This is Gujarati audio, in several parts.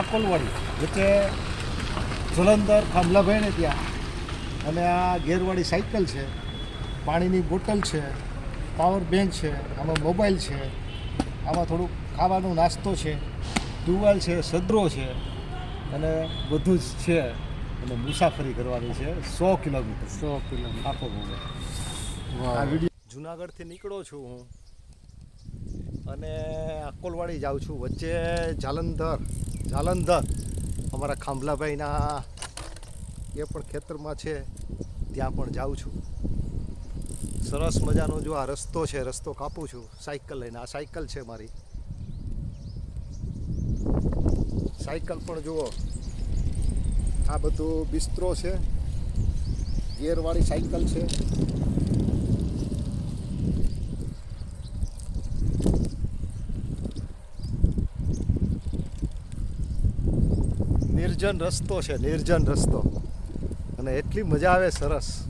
આકોલવાડી એટલે જલંધર ખાંભલાભાઈ ને ત્યાં. અને આ ગેરવાળી સાયકલ છે પાણીની બોટલ છે પાવર બેંક છે આમાં મોબાઈલ છે આમાં થોડુંક ખાવાનો નાસ્તો છે ટુવાલ છે સદરો છે અને બધું જ છે. અને મુસાફરી કરવાની છે સો કિલોમીટર. સો કિલોમીટર. આખો આ વીડિયો જુનાગઢથી નીકળો છું હું. અને અકોલવાડી જાઉં છું વચ્ચે જાલંધર. જાલંધર. અમારા ખાંભલાભાઈના એ પણ ખેતરમાં છે. ત્યાં પણ જાઉં છું. સરસ મજાનો જો આ રસ્તો છે, રસ્તો કાપું છું. સાયકલ લઈને. આ સાયકલ છે મારી. સાયકલ પણ જુઓ. આ બધું બિસ્તરો છે. ગિયરવાળી સાયકલ છે. નિર્જન રસ્તો છે નિર્જન રસ્તો. અને એટલી મજા આવે સરસ.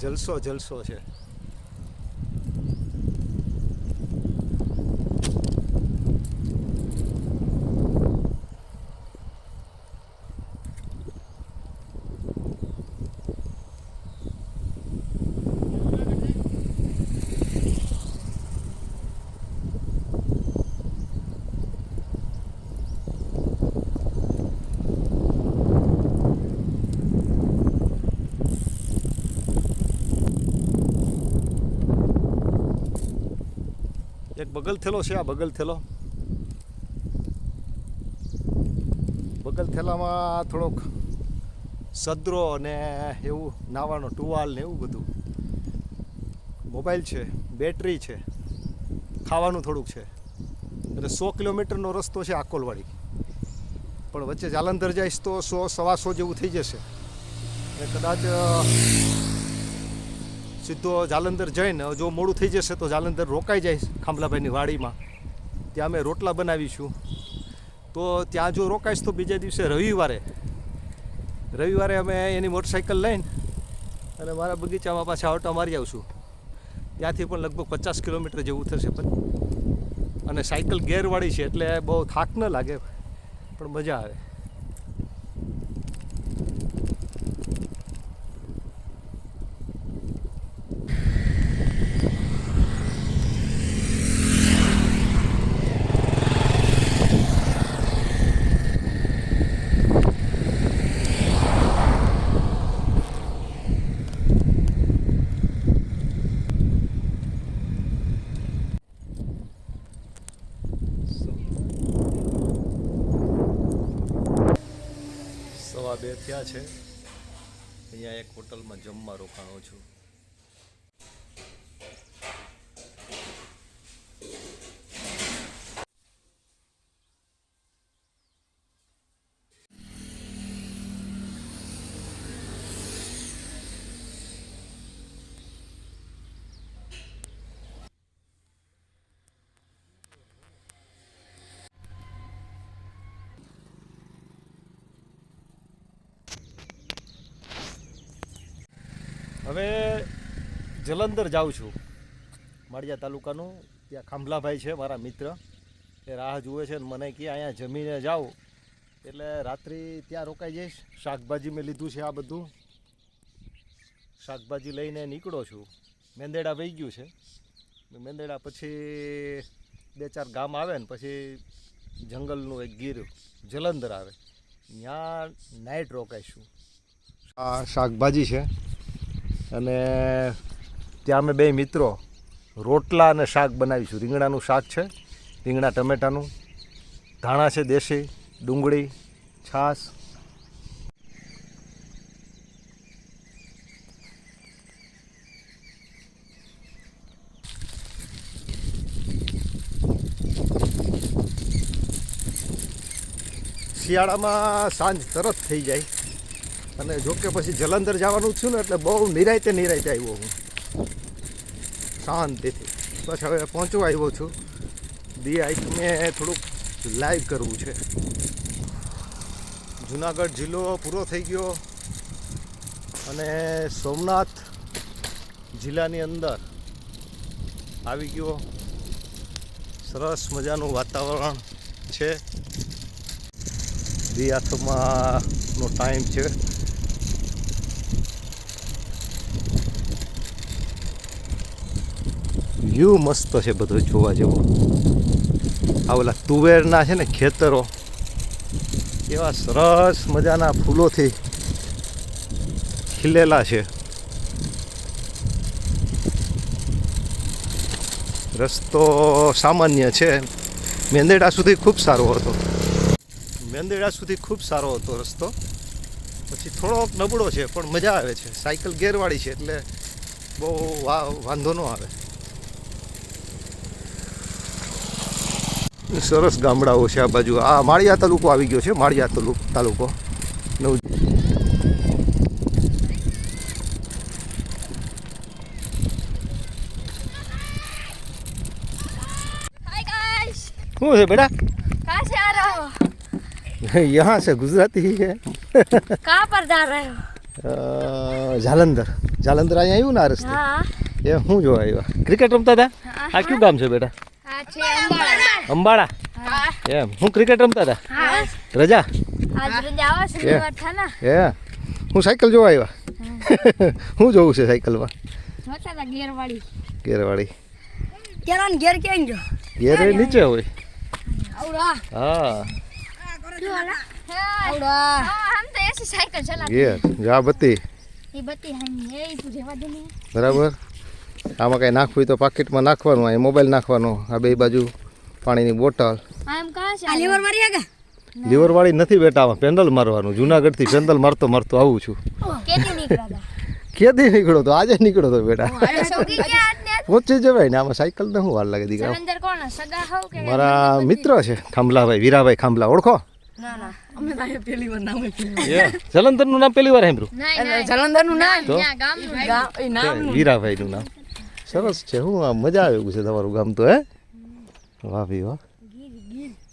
જલસો જલસો છે. બગલ થેલો છે આ બગલ થેલો. બગલ થેલામાં થોડોક સદરો અને એવું નાવાનો ટુવાલ ને એવું બધું. મોબાઈલ છે, બેટરી છે, ખાવાનું થોડુંક છે. એટલે સો કિલોમીટરનો રસ્તો છે આકોલવાડી. પણ વચ્ચે જાલંધર જઈશ તો સો, સવા સો જેવું થઈ જશે. એટલે કદાચ સીધો જાલંધર જઈને, જો મોડું થઈ જશે તો જાલંધર રોકાઈ જાય ખાંભલાભાઈની વાડીમાં. ત્યાં અમે રોટલા બનાવીશું. તો ત્યાં જો રોકાઈશ તો બીજા દિવસે રવિવારે રવિવારે અમે એની મોટરસાઇકલ લઈને અને મારા બગીચામાં પાછા આવટા મારી આવશું. ત્યાંથી પણ લગભગ પચાસ કિલોમીટર જેવું થશે પણ. અને સાયકલ ગેરવાળી છે એટલે બહુ થાક ન લાગે, પણ મજા આવે સવા બે થયા છે. અહીંયા એક હોટલમાં જમવા રોકાણો છું. હવે જલંધર જાઉં છું. માળિયા તાલુકાનું, ત્યાં ખાંભલાભાઈ છે, મારા મિત્ર. એ રાહ જુએ છે મને કે અહીંયા જમીને જાઉં એટલે રાત્રિ ત્યાં રોકાઈ જઈશ. શાકભાજી મેં લીધું છે આ બધું. શાકભાજી લઈને નીકળો છું. મેંદેડા વહી ગયું છે. મેંદેડા પછી બે ચાર ગામ આવે ને પછી જંગલનું એક ગીર જલંધર આવે. ત્યાં નાઇટ રોકાઈશું. આ શાકભાજી છે. અને ત્યાં અમે બે મિત્રો રોટલા અને શાક બનાવીશું. રીંગણાનું શાક છે, રીંગણા ટમેટાનું. ધાણા છે દેશી, ડુંગળી, છાશ. શિયાળામાં સાંજ તરત થઈ જાય. અને જો કે પછી જલંધર જવાનું છું ને, એટલે બહુ નિરાયતે નિરાયતે આવ્યો હું. શાંતિથી. બસ હવે પહોંચવા આવ્યો છું. દી આઈક મેં થોડુંક લાઈવ કરવું છે. જુનાગઢ જિલ્લો પૂરો થઈ ગયો. અને સોમનાથ જિલ્લાની અંદર આવી ગયો. સરસ મજાનું વાતાવરણ છે. દી હાથમાં નો ટાઈમ છે. વ્યૂ મસ્ત છે બધો જોવા જેવો. આ ઓલા તુવેરના છે ને ખેતરો. એવા સરસ મજાના ફૂલોથી ખીલેલા છે. રસ્તો સામાન્ય છે. મેંદેડા સુધી ખૂબ સારો હતો. મેંદેડા સુધી ખૂબ સારો હતો રસ્તો. પછી થોડોક નબળો છે, પણ મજા આવે છે. સાયકલ ગેરવાળી છે એટલે બહુ વાંધો ન આવે. સરસ ગામડાઓ છે આ બાજુ. આ માળિયા તાલુકો આવી ગયો છે માળિયા તાલુકો. નવ શું છે બેટા? યહાં છે ગુજરાતી જાલંધર. જાલંધર અહીંયા આવ્યું ને આ રસ્તે? એ હું જોવા આવ્યા? ક્રિકેટ રમતા હતા? આ કયું ગામ છે બેટા? અંબાળા. એમ. હું ક્રિકેટ રમતા હતા? રજા? હે. હું સાયકલ જોવા આવ્યા. હું. જોઉં છે સાયકલમાં. ગેરવાળી. ગેરવાળી. ગેર કેમ જો ગેર નીચે હોય. આવડા. હા. બરાબર? આમાં કઈ નાખવું તો પાકીટમાં નાખવાનું આ મોબાઈલ નાખવાનો આ બે બાજુ. પાણીની બોટલ. લીવર વાળી નથી બેટા આમાં પેન્ડલ મારવાનું. જુનાગઢથી પેન્ડલ મારતો મારતો આવું છું. કેદી નીકળો તો? આજે નીકળો તો બેટા. પહોંચી જવાય ને આમાં સાયકલ ને હું વાર લાગે દીકરા. મારા મિત્ર છે ખાંભલાભાઈ વીરાભાઈ ખાંભલા. ઓળખો? જલંધરનું. નામ પેલી વાર સાંભળ્યું? જલંધરનું. નામ? વીરાભાઈ નું નામ. સરસ છે હું મજા આવે છે તમારું ગામ તો હે? વાહ ભાઈ વાહ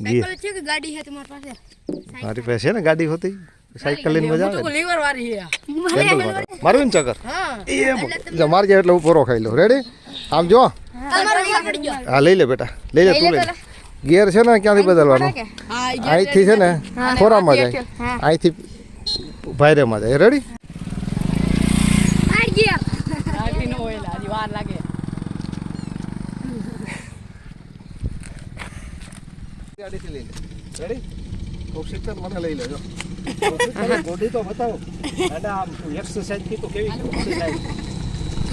ગીર છે કે ગાડી છે તમારી પાસે મારી પાસે ને ગાડી હોતી સાયકલ લઈને મજા આવે લીવર વાળી છે મારું ને ચક્કર એ જો મારજે એટલે હું ખાઈ લો રેડી આમ જો હા લઈ લે બેટા લઈ લે તું લે ગિયર છે ને ક્યાંથી બદલવાનો અહીંથી છે ને ખોરામાં જાય અહીંથી ભાયરેમાં જાય રેડી ગેર લાગે ગાડીથી લઈ લે રેડી કોક્ષિકર મને લઈ લેજો. બોડી તો બતાવો. અને આમ એક્સરસાઇઝથી તો કેવી થાય?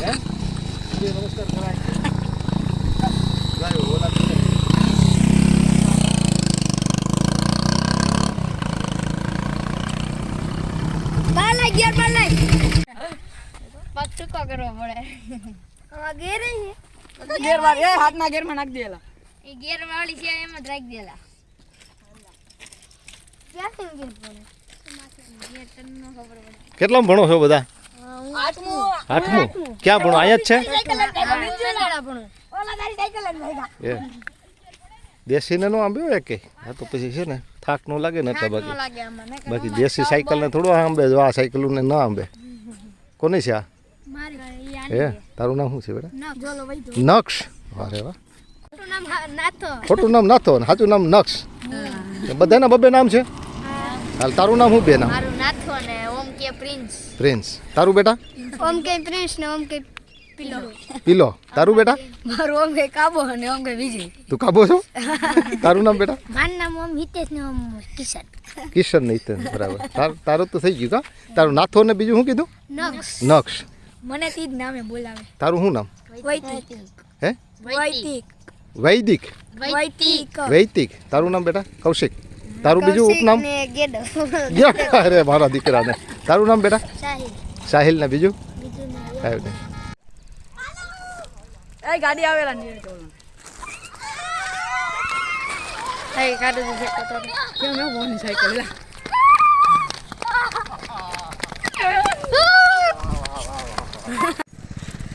હે? નમસ્કાર કરાય. જાય ઓલા. ગિયર પાલા પગ ટૂંકો કરવો પડે. આ ગેર ગેર વાળી એ હાથના ગેરમાં નાખી દેલા. એ ગેર વાળી છે એમ જ રાખી દેલા. ભણો છો બધા? આઠમું. આઠમું ક્યાં ભણો? અહીંયા જ છે? દેશી ને નો આંબ્યો એક આ તો પછી છે ને થાક નો લાગે ને એટલે બાકી. બાકી દેશી સાયકલ ને થોડું આંબે જો આ સાયકલ ને ના આંબે. કોની છે આ? મારી હે તારું નામ શું છે બેટા? નક્ષ અરે વાહ. ખોટું નામ નાથો. ખોટું ને સાચું નામ નક્ષ બધાના બબે નામ છે? હાલ તારું નામ શું બે નામ? મારું નાથો ને ઓમ કે પ્રિન્સ. પ્રિન્સ. તારું બેટા? ઓમ કે પ્રિન્સ ને ઓમ કે પિલો. પીલો. તારું બેટા? મારું ઓમ કે કાબો અને ઓમ કે વિજય. તું કાબો છો? તારું નામ બેટા? મારું નામ ઓમ હિતેશ ને ઓમ કિશન. કિશન નહીં બરાબર. તાર- તારું તો થઈ ગયું કા? તારું નાથો ને બીજું શું કીધું? નક્ષ નક્ષ મને તીજ નામે બોલાવે. તારું શું નામ? વૈતિક. હે? વૈતિક. વૈદિક. વૈતિક વૈતિક તારું નામ બેટા? કૌશિક. તારું બીજું ઉપનામ? ને અરે મારા દીકરાને. તારું નામ બેટા? સાહિલ. ને બીજું? બીજું નામ એ ગાડી આવેલા સાયકલ?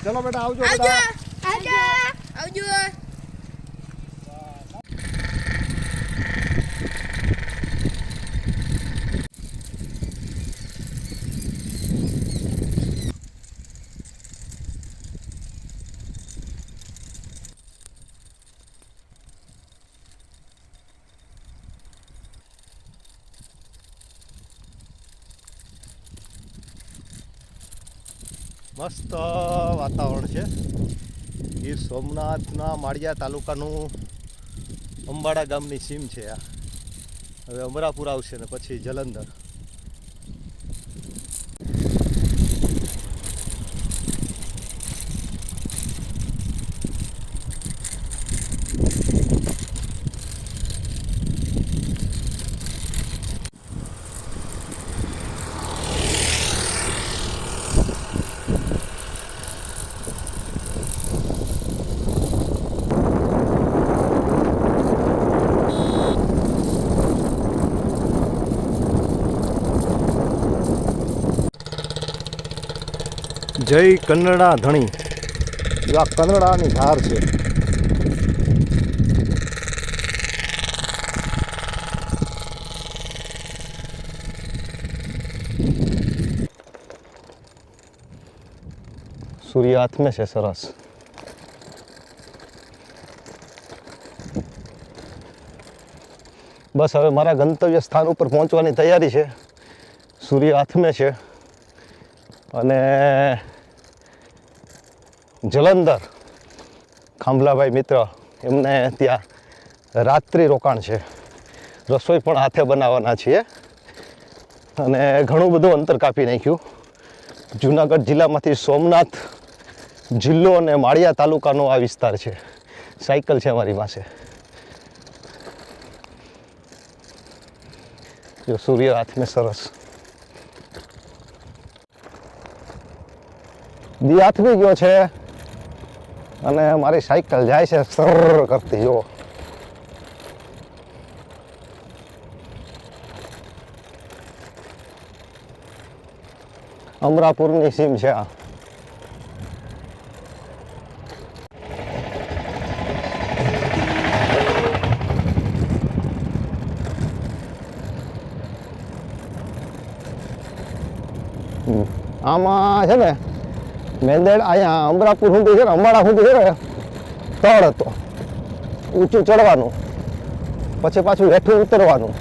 ચલો બેટા આવજો બધા આવજો આવજો મસ્ત વાતાવરણ છે. ગીર સોમનાથના માળિયા તાલુકાનું અંબાડા ગામની સીમ છે આ. હવે અમરાપુર આવશે ને પછી જલંધર. જય કન્નડા ધણી. આ કન્નડાની ધાર છે. સૂર્ય હાથમે છે સરસ. બસ હવે મારા ગંતવ્ય સ્થાન ઉપર પહોંચવાની તૈયારી છે. સૂર્ય હાથમે છે. અને જલંધર. ખાંભલાભાઈ મિત્ર, એમને ત્યાં રાત્રિ રોકાણ છે. રસોઈ પણ હાથે બનાવવાના છીએ. અને ઘણું બધું અંતર કાપી નાખ્યું. જુનાગઢ જિલ્લામાંથી સોમનાથ જિલ્લો અને માળિયા તાલુકાનો આ વિસ્તાર છે. સાયકલ છે અમારી પાસે. જો સૂર્ય હાથમે સરસ. દી આથમી ગયો છે. અને મારી સાયકલ જાય છે સર કરતી જો અમરાપુરની સીમ છે આ. આમાં છે ને મેંદેડ અહીંયા અમરાપુર સુધી છે ને અંબાડા સુધી છે ને, તળ હતો. ઊંચું ચડવાનું. પછી પાછું હેઠું ઉતરવાનું.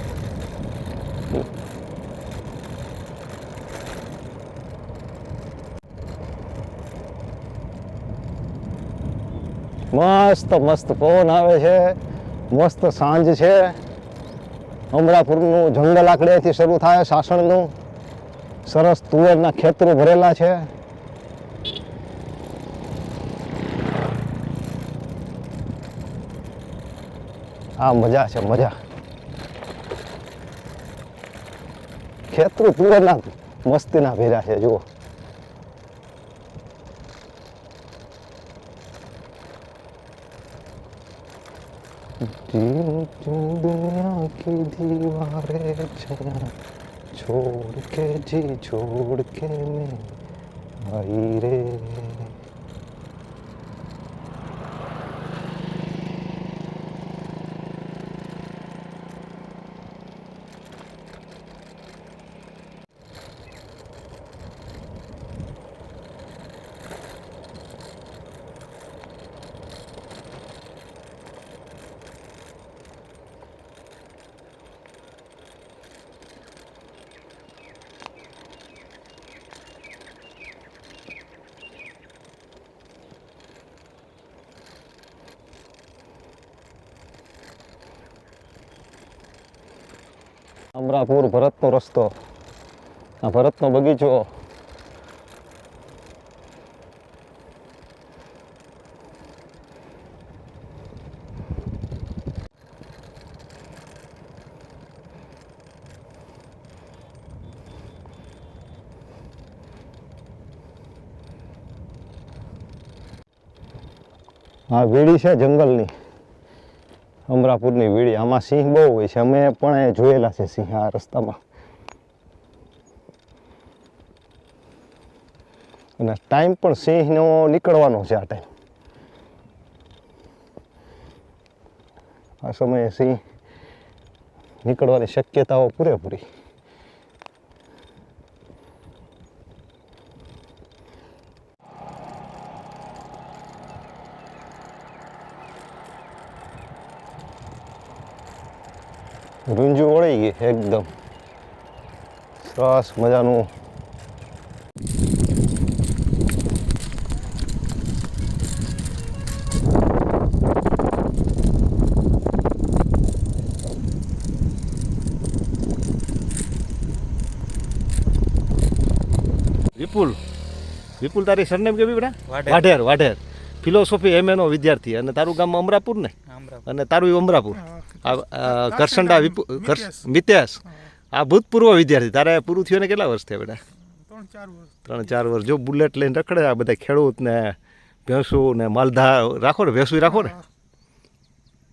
મસ્ત મસ્ત પવન આવે છે. મસ્ત સાંજ છે. અમરાપુરનું જંગલ આકડેથી શરૂ થાય, સાસણનું. સરસ તુવેરના ખેતરો ભરેલા છે. આ મજા છે મજા ખેતરું તુવેરના મસ્તીના ભેરા છે જુઓ जीव जो दुनिया की दीवारें छना छोड़ के जी छोड़ के मैं आई रे અમરાપુર ભરતનો રસ્તો. આ ભરતનો બગીચો. આ વેડી છે જંગલની. અમરાપુરની વીડી. આમાં સિંહ બહુ હોય છે. અમે પણ એ જોયેલા છે સિંહ આ રસ્તામાં. અને ટાઈમ પણ સિંહનો નીકળવાનો છે આ ટાઈમ. આ સમયે સિંહ નીકળવાની શક્યતાઓ પૂરેપૂરી. રૂંજું વળી ગઈ એકદમ. સરસ મજાનું. વિપુલ. વિપુલ તારી સરનેમ કેવી બેટા? વાઢેર. વાઢેર ફિલોસોફી એમ એનો વિદ્યાર્થી અને તારું ગામ અમરાપુર ને? અને તારું અમરાપુર? આ કરસંડા વિપુ મિતેશ આ ભૂતપૂર્વ વિદ્યાર્થી. તારે પૂરું થયું ને કેટલા વર્ષ થયા બેટા? ત્રણ ચાર વર્ષ. ત્રણ ચાર વર્ષ. જો બુલેટ લઈને રખડે આ બધા ખેડૂત ને ભેંસું ને માલધા રાખો ને ભેંસું રાખો ને.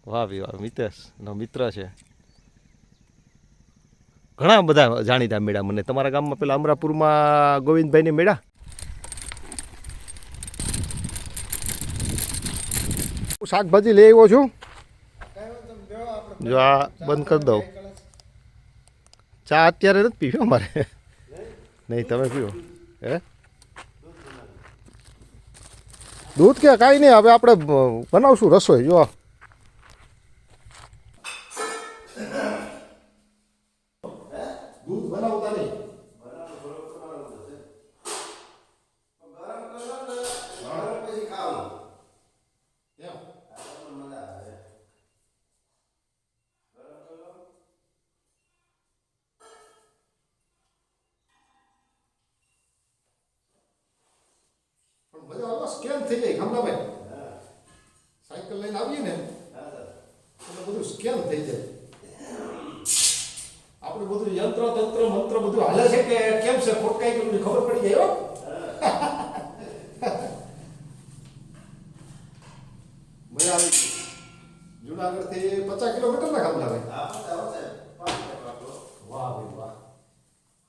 વાહ ભી વાહ મિતેશ. નો મિત્ર છે. ઘણા બધા જાણીતા મેળા મને. તમારા ગામમાં પેલા અમરાપુરમાં ગોવિંદભાઈને મેળા? હું શાકભાજી લઈ આવ્યો છું. જો આ બંધ કરી દઉં. ચા અત્યારે નથી પીવ્યો મારે નહીં, તમે પીવો. હે? દૂધ કે કાંઈ નહીં, હવે આપણે બનાવશું રસોઈ, જો. થઈ સાયકલ લઈને આવીએ ને, એટલે બધું સ્કેન થઈ જાય. આપણે બધું યંત્ર, તંત્ર, મંત્ર બધું હાલે છે કે કેમ છે? ખોટકાઈ ગયું ખબર પડી જાય મજા આવી ગઈ. જુનાગઢથી પચાસ કિલોમીટર ના ખામલાભાઈ. વાહ ભાઈ વાહ.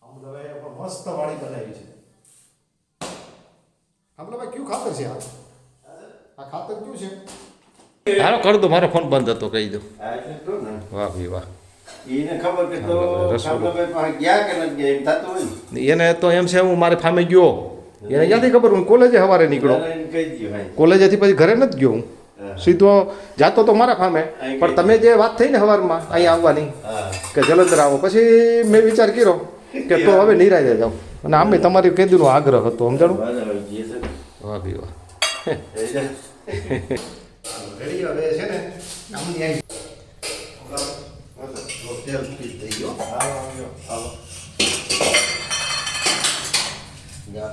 અમદાવાદ મસ્ત વાડી બનાવી છે. ખામલાભાઈ, કયું ખાતર છે આ? આ ખાતર કયું છે? હાલો કર દો મારો ફોન બંધ હતો કહી દો. વાહ ભાઈ વાહ. એને તો એમ છે હું મારે ફામે ગયો. એને ક્યાંથી ખબર? હું કોલેજે સવારે ભાઈ. કોલેજેથી પછી ઘરે નથી ગયો હું. સીધો જાતો તો મારા ફામે. પણ તમે જે વાત થઈ ને સવારમાં અહીંયા આવવાની કે જલંધર આવો. પછી મેં વિચાર કર્યો કે તો હવે નિરાય જાવ અને આમે તમારી કેદીનો આગ્રહ હતો સમજાણું. વાહ ભાઈ વાહ. રેડી હવે છે ને આમની આવી તેલ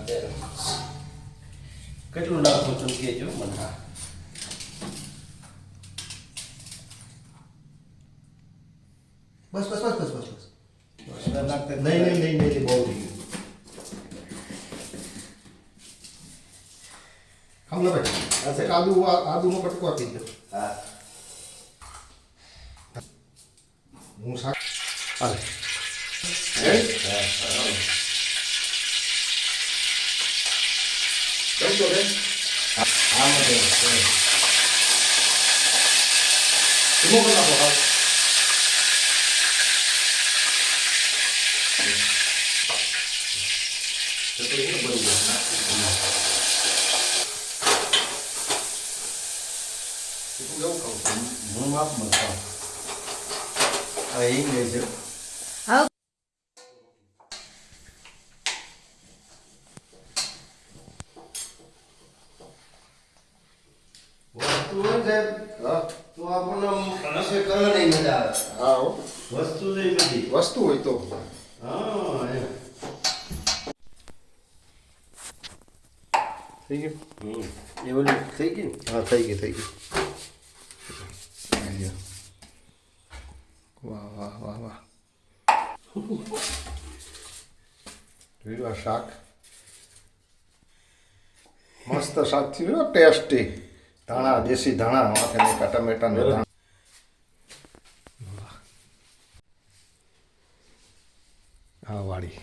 તે. કેટલું નાખવું છું કહેજો મને હા. બસ બસ બસ બસ બસ બસ વધારે નાખતા નહીં નહીં નહીં નહીં બહુ થઈ ગયું ખામલાભાઈ આદુ આદુનો કટકો આપી દો. હા. હું શાક હાલે. કેમ છો બેન આમાં તો, ધીમો કરી નાખો હાલ. તું કેવું ખાવું છું? હું માપમાં ખાઉં. હવે ઈ લે છે. વસ્તુ હોય ને સાહેબ, હા તો આપણને રસોઈ કરવાની મજા આવે હા હો. વસ્તુ જ એવી બધી વસ્તુ હોય તો હા થઈ ગયું એવું થઈ ગયું હા થઈ ગયું થઈ ગઈ વાહ વાહ વાહ વાહ. જોયું આ શાક. મસ્ત શાક થયું ટેસ્ટી. ધાણા દેશી ધાણા માથે ટમેટા ને ધાણા. આ વાળી.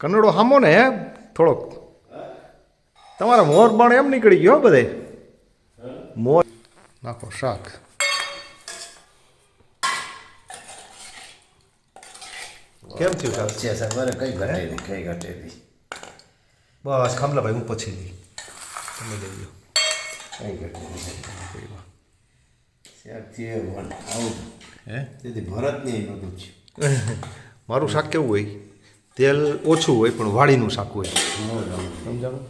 કન્નડો હામો ને હે? થોડોક. તમારા મોર પણ એમ નીકળી ગયો હો બધે? મોર નાખો શાક કેમ થયું સાહેબ છે સાહેબ અરે કઈ ઘટેલી કઈ ઘટેલી બસ ખામલાભાઈ હું પછી લઈ તમે લઈ લો કઈ ઘટેલી વન આવું હે તેથી ભરત ને બધું છે મારું શાક કેવું હોય તેલ ઓછું હોય પણ વાડીનું શાક હોય. સમજાણું